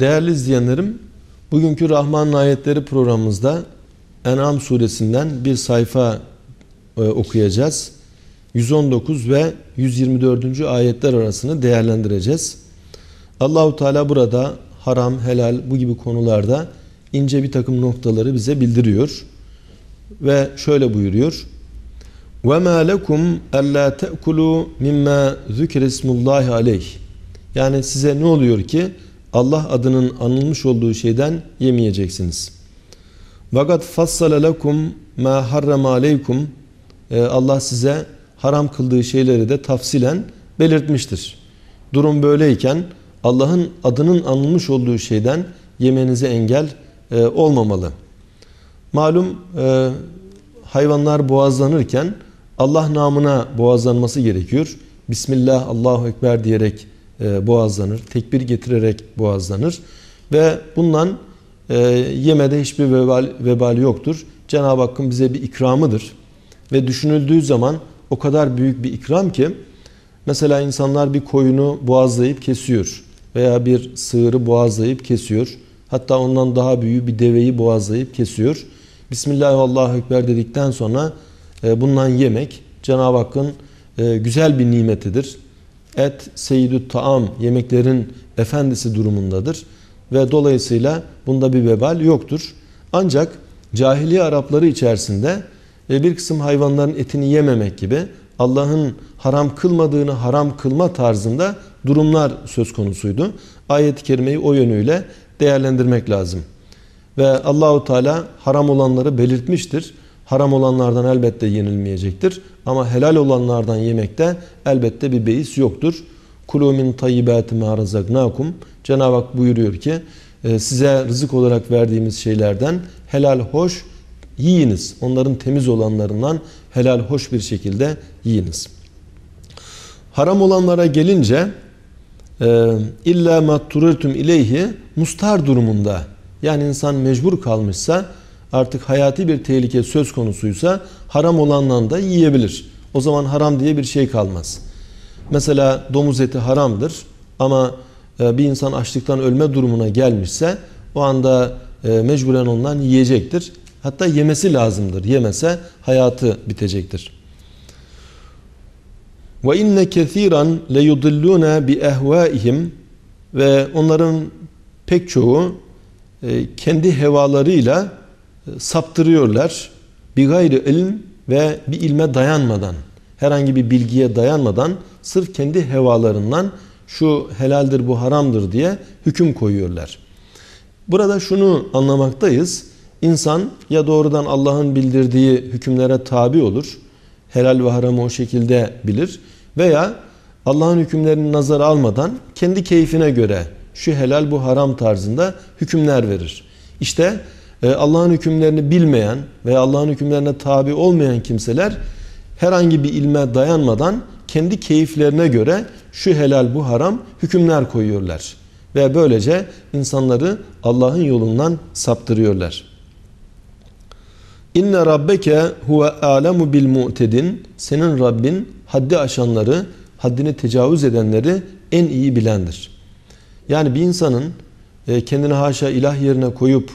Değerli izleyenlerim, bugünkü Rahman Ayetleri programımızda En'am suresinden bir sayfa e, okuyacağız. 119 ve 124. ayetler arasını değerlendireceğiz. Allahu Teala burada haram, helal bu gibi konularda ince bir takım noktaları bize bildiriyor. Ve şöyle buyuruyor. وَمَا لَكُمْ أَلَّا تَأْكُلُوا مِمَّا ذُكِرَ اسْمُ اللّٰهِ عَلَيْهِ Yani size ne oluyor ki Allah adının anılmış olduğu şeyden yemeyeceksiniz. Vakat fassale lekum ma harrama aleykum e, Allah size haram kıldığı şeyleri de tafsilen belirtmiştir. Durum böyleyken Allah'ın adının anılmış olduğu şeyden yemenize engel e, olmamalı. Malum e, hayvanlar boğazlanırken Allah namına boğazlanması gerekiyor. Bismillah, Allahu Ekber diyerek boğazlanır. Tekbir getirerek boğazlanır. Ve bundan e, yemede hiçbir vebal, vebali yoktur. Cenab-ı Hakk'ın bize bir ikramıdır. Ve düşünüldüğü zaman o kadar büyük bir ikram ki mesela insanlar bir koyunu boğazlayıp kesiyor veya bir sığırı boğazlayıp kesiyor. Hatta ondan daha büyük bir deveyi boğazlayıp kesiyor. Bismillahirrahmanirrahim dedikten sonra e, bundan yemek Cenab-ı Hakk'ın e, güzel bir nimetidir. Et seyyidü taam yemeklerin efendisi durumundadır ve dolayısıyla bunda bir vebal yoktur. Ancak cahiliye Arapları içerisinde e, bir kısım hayvanların etini yememek gibi Allah'ın haram kılmadığını haram kılma tarzında durumlar söz konusuydu. Ayet-i kerimeyi o yönüyle değerlendirmek lazım. Ve Allahu Teala haram olanları belirtmiştir. Haram olanlardan elbette yenilmeyecektir. Ama helal olanlardan yemekte elbette bir beis yoktur. Kulu min tayyibati ma razaknakum. Cenab-ı Hak buyuruyor ki e, size rızık olarak verdiğimiz şeylerden helal hoş yiyiniz. Onların temiz olanlarından helal hoş bir şekilde yiyiniz. Haram olanlara gelince e, illa mattururtum ileyhi mustar durumunda yani insan mecbur kalmışsa artık hayati bir tehlike söz konusuysa haram olandan da yiyebilir. O zaman haram diye bir şey kalmaz. Mesela domuz eti haramdır ama e, bir insan açlıktan ölme durumuna gelmişse o anda e, mecburen ondan yiyecektir. Hatta yemesi lazımdır. Yemese hayatı bitecektir. Ve inne kesiran le yudilluna bi ehvaihim ve onların pek çoğu e, kendi hevalarıyla saptırıyorlar. Bir gayri ilim ve bir ilme dayanmadan, herhangi bir bilgiye dayanmadan sırf kendi hevalarından şu helaldir bu haramdır diye hüküm koyuyorlar. Burada şunu anlamaktayız. İnsan ya doğrudan Allah'ın bildirdiği hükümlere tabi olur. Helal ve haramı o şekilde bilir. Veya Allah'ın hükümlerini nazara almadan kendi keyfine göre şu helal bu haram tarzında hükümler verir. İşte e, Allah'ın hükümlerini bilmeyen veya Allah'ın hükümlerine tabi olmayan kimseler herhangi bir ilme dayanmadan kendi keyiflerine göre şu helal bu haram hükümler koyuyorlar. Ve böylece insanları Allah'ın yolundan saptırıyorlar. İnne rabbeke huve alemu bil mu'tedin. Senin Rabbin haddi aşanları, haddini tecavüz edenleri en iyi bilendir. Yani bir insanın e, kendini haşa ilah yerine koyup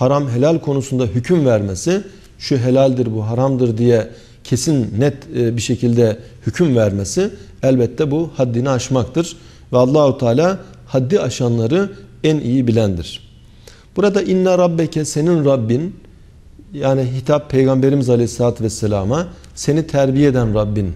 haram helal konusunda hüküm vermesi, şu helaldir bu haramdır diye kesin net e, bir şekilde hüküm vermesi elbette bu haddini aşmaktır. Ve Allahu Teala haddi aşanları en iyi bilendir. Burada inna rabbeke senin Rabbin yani hitap Peygamberimiz Aleyhisselatü Vesselam'a seni terbiye eden Rabbin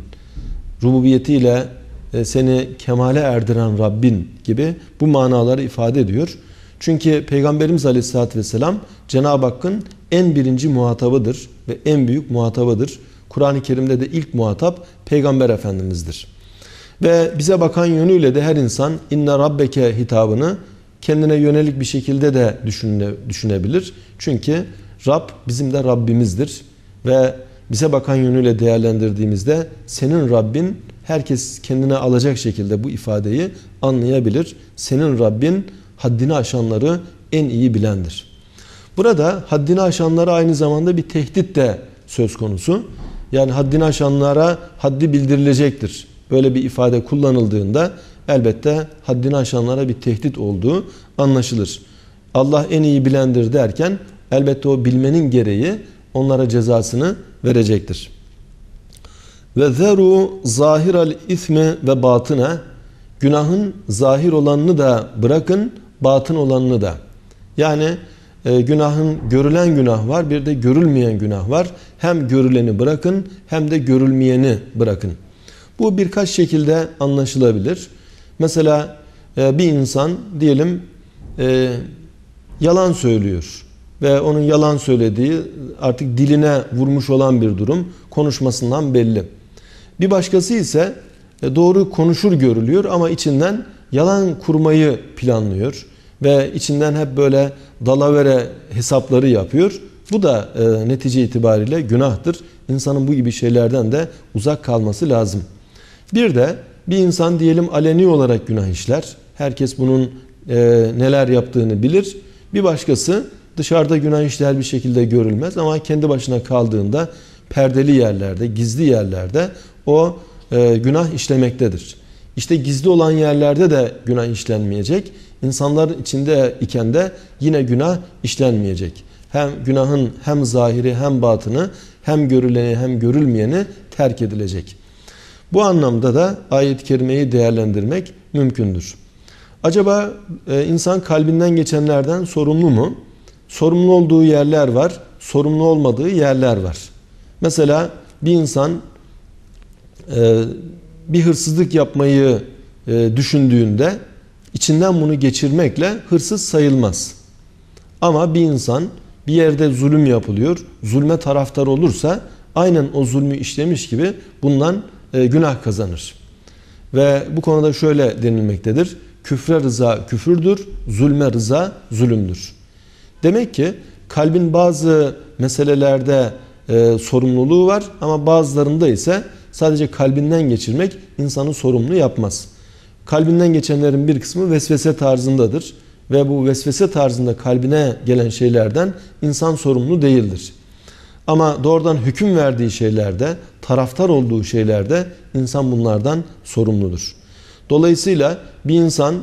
rububiyetiyle e, seni kemale erdiren Rabbin gibi bu manaları ifade ediyor. Çünkü Peygamberimiz Aleyhisselatü Vesselam Cenab-ı Hakk'ın en birinci muhatabıdır ve en büyük muhatabıdır. Kur'an-ı Kerim'de de ilk muhatap Peygamber Efendimiz'dir. Ve bize bakan yönüyle de her insan inne rabbeke hitabını kendine yönelik bir şekilde de düşüne, düşünebilir. Çünkü Rab bizim de Rabbimizdir ve bize bakan yönüyle değerlendirdiğimizde senin Rabbin herkes kendine alacak şekilde bu ifadeyi anlayabilir. Senin Rabbin haddini aşanları en iyi bilendir. Burada haddini aşanlara aynı zamanda bir tehdit de söz konusu. Yani haddini aşanlara haddi bildirilecektir. Böyle bir ifade kullanıldığında elbette haddini aşanlara bir tehdit olduğu anlaşılır. Allah en iyi bilendir derken elbette o bilmenin gereği onlara cezasını verecektir. Ve zeru zahiral ismi ve batına günahın zahir olanını da bırakın batın olanını da. Yani e, günahın görülen günah var bir de görülmeyen günah var. Hem görüleni bırakın hem de görülmeyeni bırakın. Bu birkaç şekilde anlaşılabilir. Mesela e, bir insan diyelim e, yalan söylüyor ve onun yalan söylediği artık diline vurmuş olan bir durum konuşmasından belli. Bir başkası ise e, doğru konuşur görülüyor ama içinden yalan kurmayı planlıyor ve içinden hep böyle dalavere hesapları yapıyor. Bu da e, netice itibariyle günahtır. İnsanın bu gibi şeylerden de uzak kalması lazım. Bir de bir insan diyelim aleni olarak günah işler. Herkes bunun e, neler yaptığını bilir. Bir başkası dışarıda günah işler bir şekilde görülmez ama kendi başına kaldığında perdeli yerlerde, gizli yerlerde o e, günah işlemektedir. İşte gizli olan yerlerde de günah işlenmeyecek. İnsanlar içinde iken de yine günah işlenmeyecek. Hem günahın hem zahiri hem batını hem görüleni hem görülmeyeni terk edilecek. Bu anlamda da ayet-i kerimeyi değerlendirmek mümkündür. Acaba e, insan kalbinden geçenlerden sorumlu mu? Sorumlu olduğu yerler var, sorumlu olmadığı yerler var. Mesela bir insan e, bir hırsızlık yapmayı e, düşündüğünde içinden bunu geçirmekle hırsız sayılmaz. Ama bir insan bir yerde zulüm yapılıyor, zulme taraftar olursa aynen o zulmü işlemiş gibi bundan e, günah kazanır. Ve bu konuda şöyle denilmektedir. Küfre rıza küfürdür, zulme rıza zulümdür. Demek ki kalbin bazı meselelerde e, sorumluluğu var ama bazılarında ise sadece kalbinden geçirmek insanı sorumlu yapmaz. Kalbinden geçenlerin bir kısmı vesvese tarzındadır ve bu vesvese tarzında kalbine gelen şeylerden insan sorumlu değildir. Ama doğrudan hüküm verdiği şeylerde, taraftar olduğu şeylerde insan bunlardan sorumludur. Dolayısıyla bir insan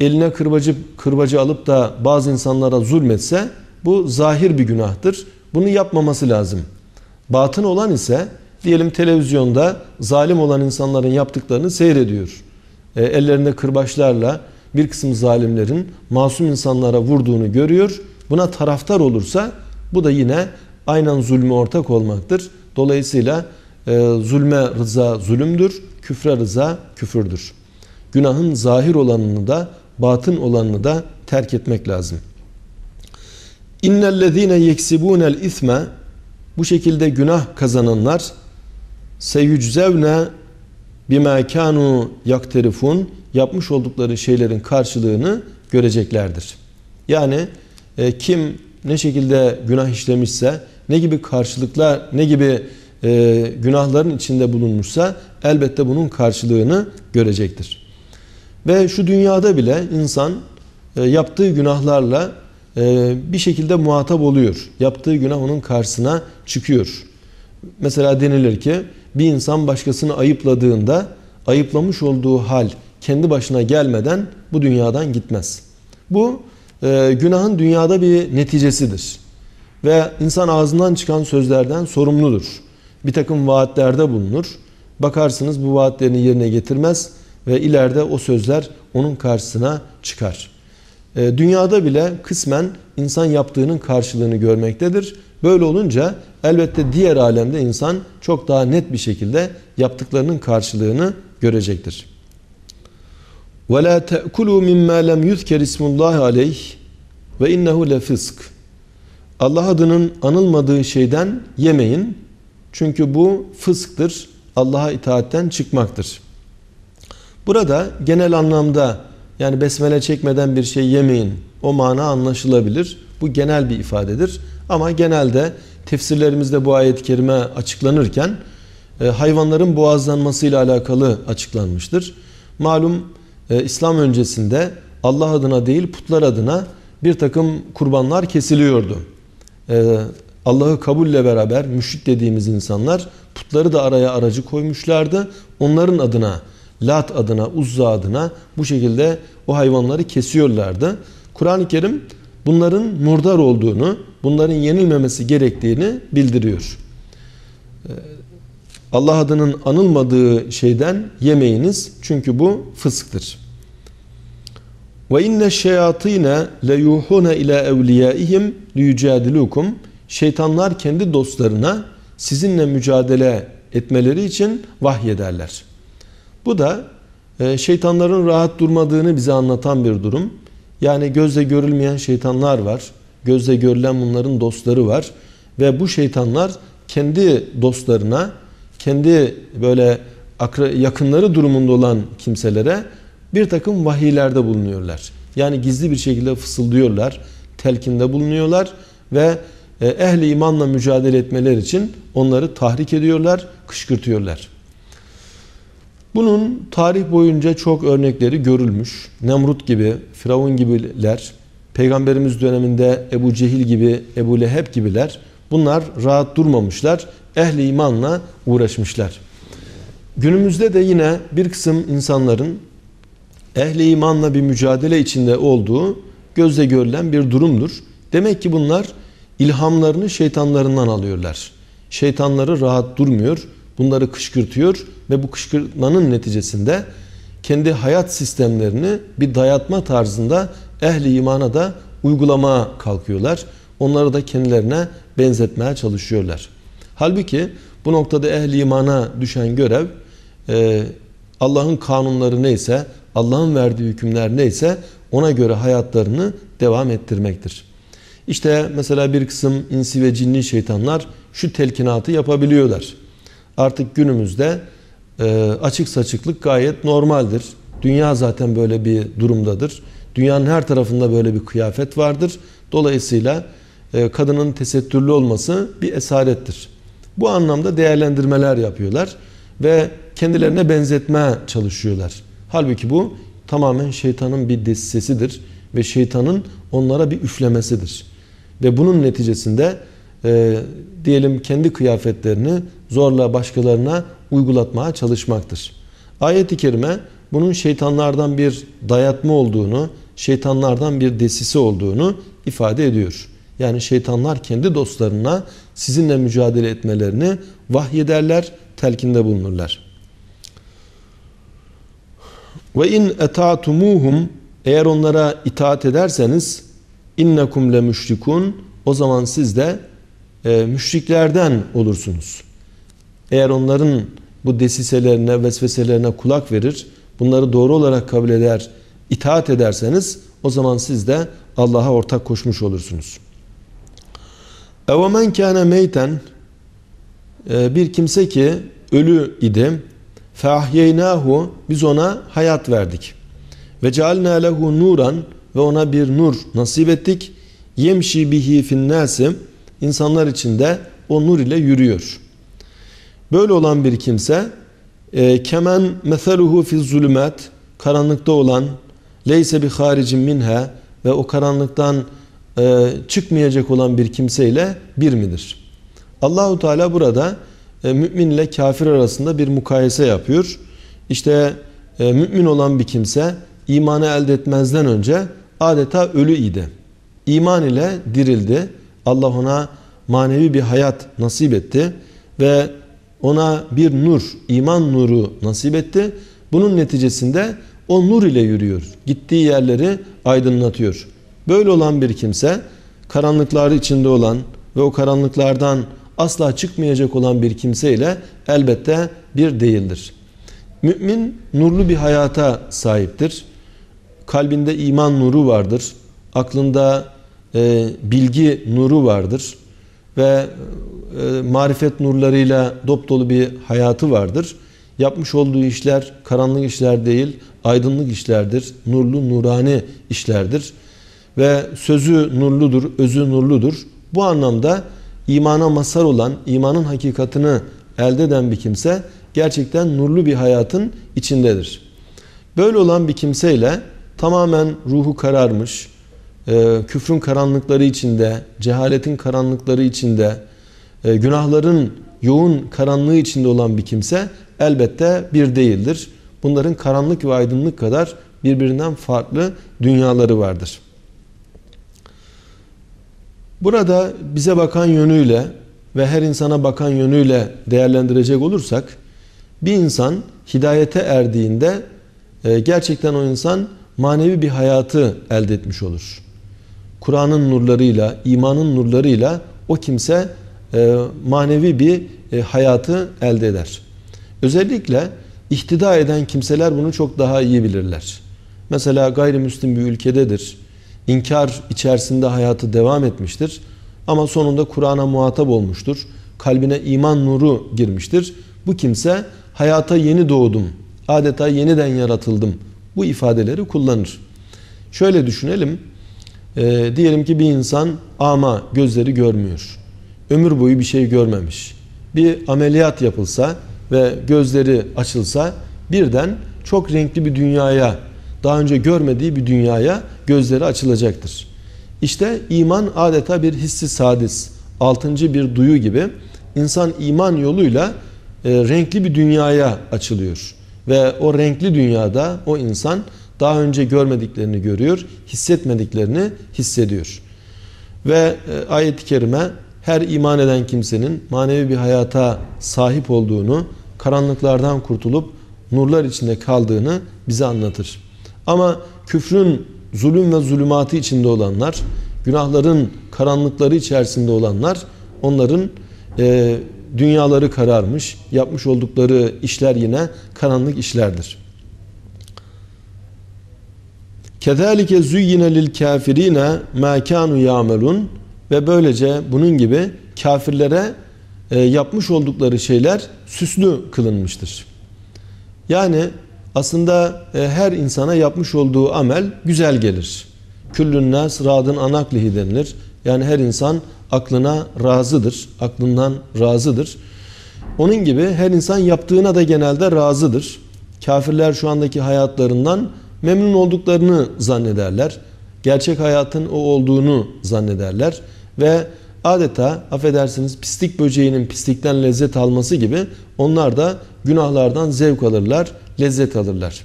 eline kırbacı, kırbacı alıp da bazı insanlara zulmetse bu zahir bir günahtır. Bunu yapmaması lazım. Batın olan ise diyelim televizyonda zalim olan insanların yaptıklarını seyrediyor. E, ellerinde kırbaçlarla bir kısım zalimlerin masum insanlara vurduğunu görüyor. Buna taraftar olursa bu da yine aynen zulme ortak olmaktır. Dolayısıyla e, zulme rıza zulümdür, küfre rıza küfürdür. Günahın zahir olanını da batın olanını da terk etmek lazım. İnnellezîne yeksibûnel isme bu şekilde günah kazananlar seyüczevne bima kanu yakterifun yapmış oldukları şeylerin karşılığını göreceklerdir. Yani e, kim ne şekilde günah işlemişse, ne gibi karşılıklar, ne gibi e, günahların içinde bulunmuşsa elbette bunun karşılığını görecektir. Ve şu dünyada bile insan e, yaptığı günahlarla e, bir şekilde muhatap oluyor. Yaptığı günah onun karşısına çıkıyor. Mesela denilir ki bir insan başkasını ayıpladığında ayıplamış olduğu hal kendi başına gelmeden bu dünyadan gitmez. Bu e, günahın dünyada bir neticesidir. Ve insan ağzından çıkan sözlerden sorumludur. Bir takım vaatlerde bulunur. Bakarsınız bu vaatlerini yerine getirmez ve ileride o sözler onun karşısına çıkar. E, dünyada bile kısmen insan yaptığının karşılığını görmektedir. Böyle olunca elbette diğer alemde insan çok daha net bir şekilde yaptıklarının karşılığını görecektir. وَلَا تَأْكُلُوا مِمَّا لَمْ يُذْكَرِ اسْمُ اللّٰهِ عَلَيْهِ وَاِنَّهُ لَفِسْكِ Allah adının anılmadığı şeyden yemeyin. Çünkü bu fısktır. Allah'a itaatten çıkmaktır. Burada genel anlamda yani besmele çekmeden bir şey yemeyin. O mana anlaşılabilir. Bu genel bir ifadedir. Ama genelde tefsirlerimizde bu ayet-i kerime açıklanırken e, hayvanların boğazlanmasıyla alakalı açıklanmıştır. Malum e, İslam öncesinde Allah adına değil putlar adına bir takım kurbanlar kesiliyordu. E, Allah'ı kabulle beraber müşrik dediğimiz insanlar putları da araya aracı koymuşlardı. Onların adına Lat adına, Uzza adına bu şekilde o hayvanları kesiyorlardı. Kur'an-ı Kerim bunların murdar olduğunu, bunların yenilmemesi gerektiğini bildiriyor. Ee, Allah adının anılmadığı şeyden yemeyiniz çünkü bu fısktır. Ve inne şeyatine le yuhune ila evliyaihim liyucadilukum. Şeytanlar kendi dostlarına sizinle mücadele etmeleri için vahyederler. Bu da e, şeytanların rahat durmadığını bize anlatan bir durum. Yani gözle görülmeyen şeytanlar var. Gözle görülen bunların dostları var. Ve bu şeytanlar kendi dostlarına, kendi böyle yakınları durumunda olan kimselere bir takım vahiylerde bulunuyorlar. Yani gizli bir şekilde fısıldıyorlar, telkinde bulunuyorlar ve e, ehli imanla mücadele etmeler için onları tahrik ediyorlar, kışkırtıyorlar. Bunun tarih boyunca çok örnekleri görülmüş. Nemrut gibi, Firavun gibiler, Peygamberimiz döneminde Ebu Cehil gibi, Ebu Leheb gibiler bunlar rahat durmamışlar. Ehli imanla uğraşmışlar. Günümüzde de yine bir kısım insanların ehli imanla bir mücadele içinde olduğu gözle görülen bir durumdur. Demek ki bunlar ilhamlarını şeytanlarından alıyorlar. Şeytanları rahat durmuyor, bunları kışkırtıyor ve bu kışkırtmanın neticesinde kendi hayat sistemlerini bir dayatma tarzında ehli imana da uygulamaya kalkıyorlar. Onları da kendilerine benzetmeye çalışıyorlar. Halbuki bu noktada ehli imana düşen görev e, Allah'ın kanunları neyse, Allah'ın verdiği hükümler neyse ona göre hayatlarını devam ettirmektir. İşte mesela bir kısım insi ve cinni şeytanlar şu telkinatı yapabiliyorlar. Artık günümüzde e, açık saçıklık gayet normaldir. Dünya zaten böyle bir durumdadır. Dünyanın her tarafında böyle bir kıyafet vardır. Dolayısıyla e, kadının tesettürlü olması bir esarettir. Bu anlamda değerlendirmeler yapıyorlar ve kendilerine benzetmeye çalışıyorlar. Halbuki bu tamamen şeytanın bir sesidir ve şeytanın onlara bir üflemesidir. Ve bunun neticesinde e, diyelim kendi kıyafetlerini zorla başkalarına uygulatmaya çalışmaktır. Ayet-i kerime bunun şeytanlardan bir dayatma olduğunu, şeytanlardan bir desisi olduğunu ifade ediyor. Yani şeytanlar kendi dostlarına sizinle mücadele etmelerini vahyederler, telkinde bulunurlar. Ve in etatumuhum eğer onlara itaat ederseniz innekum le müşrikun o zaman siz de e, müşriklerden olursunuz. Eğer onların bu desiselerine, vesveselerine kulak verir, bunları doğru olarak kabul eder, itaat ederseniz o zaman siz de Allah'a ortak koşmuş olursunuz. Evemen kâne meyten bir kimse ki ölü idi Fahyeynâhu biz ona hayat verdik. Ve cealnâ lehu nuran ve ona bir nur nasip ettik. Yemşi bihi finnâsi insanlar içinde o nur ile yürüyor. Böyle olan bir kimse e, kemen meseluhu fi zulümat karanlıkta olan leyse bi haricin minha ve o karanlıktan e, çıkmayacak olan bir kimseyle bir midir? Allahu Teala burada e, mümin ile kafir arasında bir mukayese yapıyor. İşte e, mümin olan bir kimse imanı elde etmezden önce adeta ölü idi. İman ile dirildi. Allah ona manevi bir hayat nasip etti ve ona bir nur, iman nuru nasip etti. Bunun neticesinde o nur ile yürüyor. Gittiği yerleri aydınlatıyor. Böyle olan bir kimse karanlıklar içinde olan ve o karanlıklardan asla çıkmayacak olan bir kimseyle elbette bir değildir. Mümin nurlu bir hayata sahiptir. Kalbinde iman nuru vardır. Aklında e, bilgi nuru vardır. Ve e, marifet nurlarıyla dop dolu bir hayatı vardır. Yapmış olduğu işler karanlık işler değil, aydınlık işlerdir. Nurlu, nurani işlerdir. Ve sözü nurludur, özü nurludur. Bu anlamda imana mazhar olan, imanın hakikatını elde eden bir kimse gerçekten nurlu bir hayatın içindedir. Böyle olan bir kimseyle tamamen ruhu kararmış, e, küfrün karanlıkları içinde, cehaletin karanlıkları içinde, e, günahların yoğun karanlığı içinde olan bir kimse elbette bir değildir. Bunların karanlık ve aydınlık kadar birbirinden farklı dünyaları vardır. Burada bize bakan yönüyle ve her insana bakan yönüyle değerlendirecek olursak bir insan hidayete erdiğinde e, gerçekten o insan manevi bir hayatı elde etmiş olur. Kur'an'ın nurlarıyla, imanın nurlarıyla o kimse manevi bir e, hayatı elde eder. Özellikle ihtida eden kimseler bunu çok daha iyi bilirler. Mesela gayrimüslim bir ülkededir. İnkar içerisinde hayatı devam etmiştir. Ama sonunda Kur'an'a muhatap olmuştur. Kalbine iman nuru girmiştir. Bu kimse hayata yeni doğdum, adeta yeniden yaratıldım. Bu ifadeleri kullanır. Şöyle düşünelim. E, diyelim ki bir insan ama gözleri görmüyor. Ömür boyu bir şey görmemiş. Bir ameliyat yapılsa ve gözleri açılsa birden çok renkli bir dünyaya, daha önce görmediği bir dünyaya gözleri açılacaktır. İşte iman adeta bir hissi sadis, altıncı bir duyu gibi insan iman yoluyla e, renkli bir dünyaya açılıyor. Ve o renkli dünyada o insan daha önce görmediklerini görüyor, hissetmediklerini hissediyor. Ve e, ayet-i kerime her iman eden kimsenin manevi bir hayata sahip olduğunu, karanlıklardan kurtulup nurlar içinde kaldığını bize anlatır. Ama küfrün zulüm ve zulümatı içinde olanlar, günahların karanlıkları içerisinde olanlar, onların e, dünyaları kararmış, yapmış oldukları işler yine karanlık işlerdir. Zuyyine lil kafirine ma kanu yamelun ve böylece bunun gibi kafirlere e, yapmış oldukları şeyler süslü kılınmıştır. Yani aslında e, her insana yapmış olduğu amel güzel gelir. Küllün nas radın anaklihi denilir. Yani her insan aklına razıdır. Aklından razıdır. Onun gibi her insan yaptığına da genelde razıdır. Kafirler şu andaki hayatlarından memnun olduklarını zannederler. Gerçek hayatın o olduğunu zannederler. Ve adeta affedersiniz pislik böceğinin pislikten lezzet alması gibi onlar da günahlardan zevk alırlar, lezzet alırlar.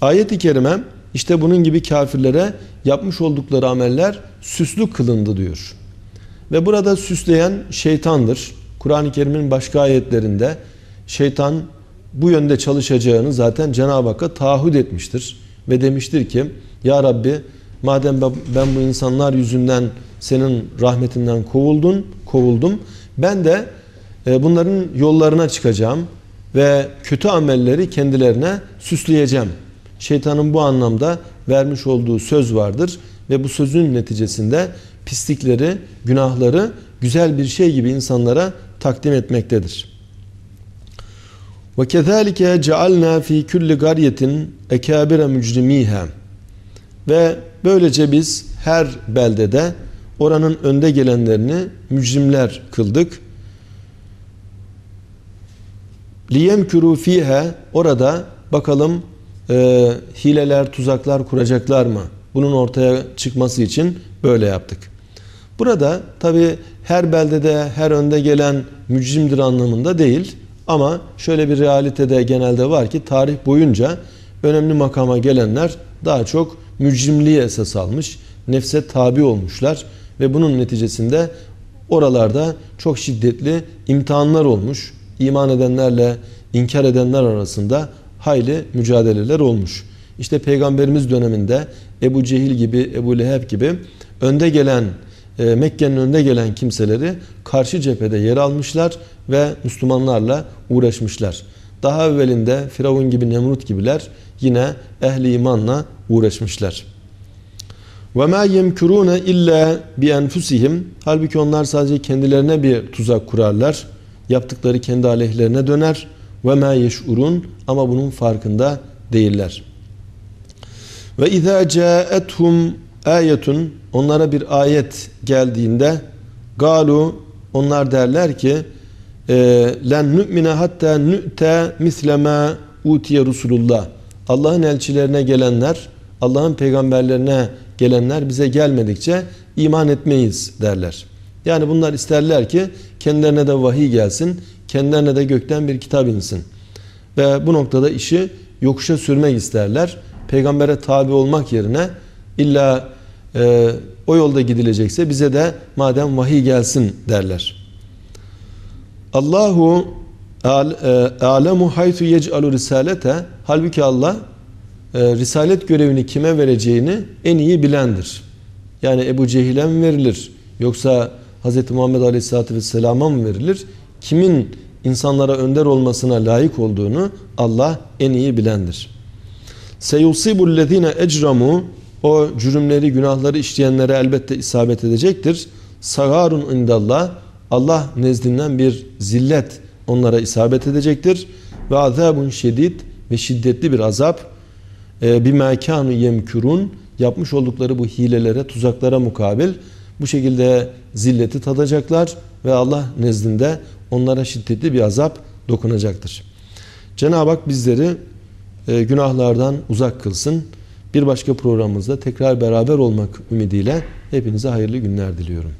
Ayet-i kerime işte bunun gibi kafirlere yapmış oldukları ameller süslü kılındı diyor. Ve burada süsleyen şeytandır. Kur'an-ı Kerim'in başka ayetlerinde şeytan bu yönde çalışacağını zaten Cenab-ı Hakk'a taahhüt etmiştir. Ve demiştir ki Ya Rabbi madem ben bu insanlar yüzünden senin rahmetinden kovuldun, kovuldum. Ben de e, bunların yollarına çıkacağım ve kötü amelleri kendilerine süsleyeceğim. Şeytanın bu anlamda vermiş olduğu söz vardır ve bu sözün neticesinde pislikleri, günahları güzel bir şey gibi insanlara takdim etmektedir. Ve kezalike cealna fi kulli qaryetin ekabire mücrimiha. Ve böylece biz her beldede oranın önde gelenlerini mücrimler kıldık. Liyemkuru fiha orada bakalım e, hileler, tuzaklar kuracaklar mı? Bunun ortaya çıkması için böyle yaptık. Burada tabi her beldede her önde gelen mücrimdir anlamında değil ama şöyle bir realitede genelde var ki tarih boyunca önemli makama gelenler daha çok mücrimliği esas almış, nefse tabi olmuşlar ve bunun neticesinde oralarda çok şiddetli imtihanlar olmuş. İman edenlerle inkar edenler arasında hayli mücadeleler olmuş. İşte peygamberimiz döneminde Ebu Cehil gibi, Ebu Leheb gibi önde gelen e, Mekke'nin önde gelen kimseleri karşı cephede yer almışlar ve Müslümanlarla uğraşmışlar. Daha evvelinde Firavun gibi Nemrut gibiler yine ehli imanla uğraşmışlar. Ve ma yemkurune illa bi enfusihim. Halbuki onlar sadece kendilerine bir tuzak kurarlar. Yaptıkları kendi aleyhlerine döner. Ve ma yeş'urun ama bunun farkında değiller. Ve izâ câethum ayetun onlara bir ayet geldiğinde galu onlar derler ki e, len nu'mine hatta nu'te mislema utiye Resulullah. Allah'ın elçilerine gelenler, Allah'ın peygamberlerine gelenler bize gelmedikçe iman etmeyiz derler. Yani bunlar isterler ki kendilerine de vahiy gelsin, kendilerine de gökten bir kitap insin. Ve bu noktada işi yokuşa sürmek isterler. Peygambere tabi olmak yerine illa e, o yolda gidilecekse bize de madem vahiy gelsin derler. Allahu e, alemu haythu yec'alu risalete halbuki Allah risalet görevini kime vereceğini en iyi bilendir. Yani Ebu Cehil'e mi verilir? Yoksa Hz. Muhammed Aleyhisselatü Vesselam'a mı verilir? Kimin insanlara önder olmasına layık olduğunu Allah en iyi bilendir. Seyusibul lezine ecramu o cürümleri, günahları işleyenlere elbette isabet edecektir. Sagarun indallah Allah nezdinden bir zillet onlara isabet edecektir. Ve azabun şedid ve şiddetli bir azap bir mekanu yemkurun yapmış oldukları bu hilelere, tuzaklara mukabil bu şekilde zilleti tadacaklar ve Allah nezdinde onlara şiddetli bir azap dokunacaktır. Cenab-ı Hak bizleri e, günahlardan uzak kılsın. Bir başka programımızda tekrar beraber olmak ümidiyle hepinize hayırlı günler diliyorum.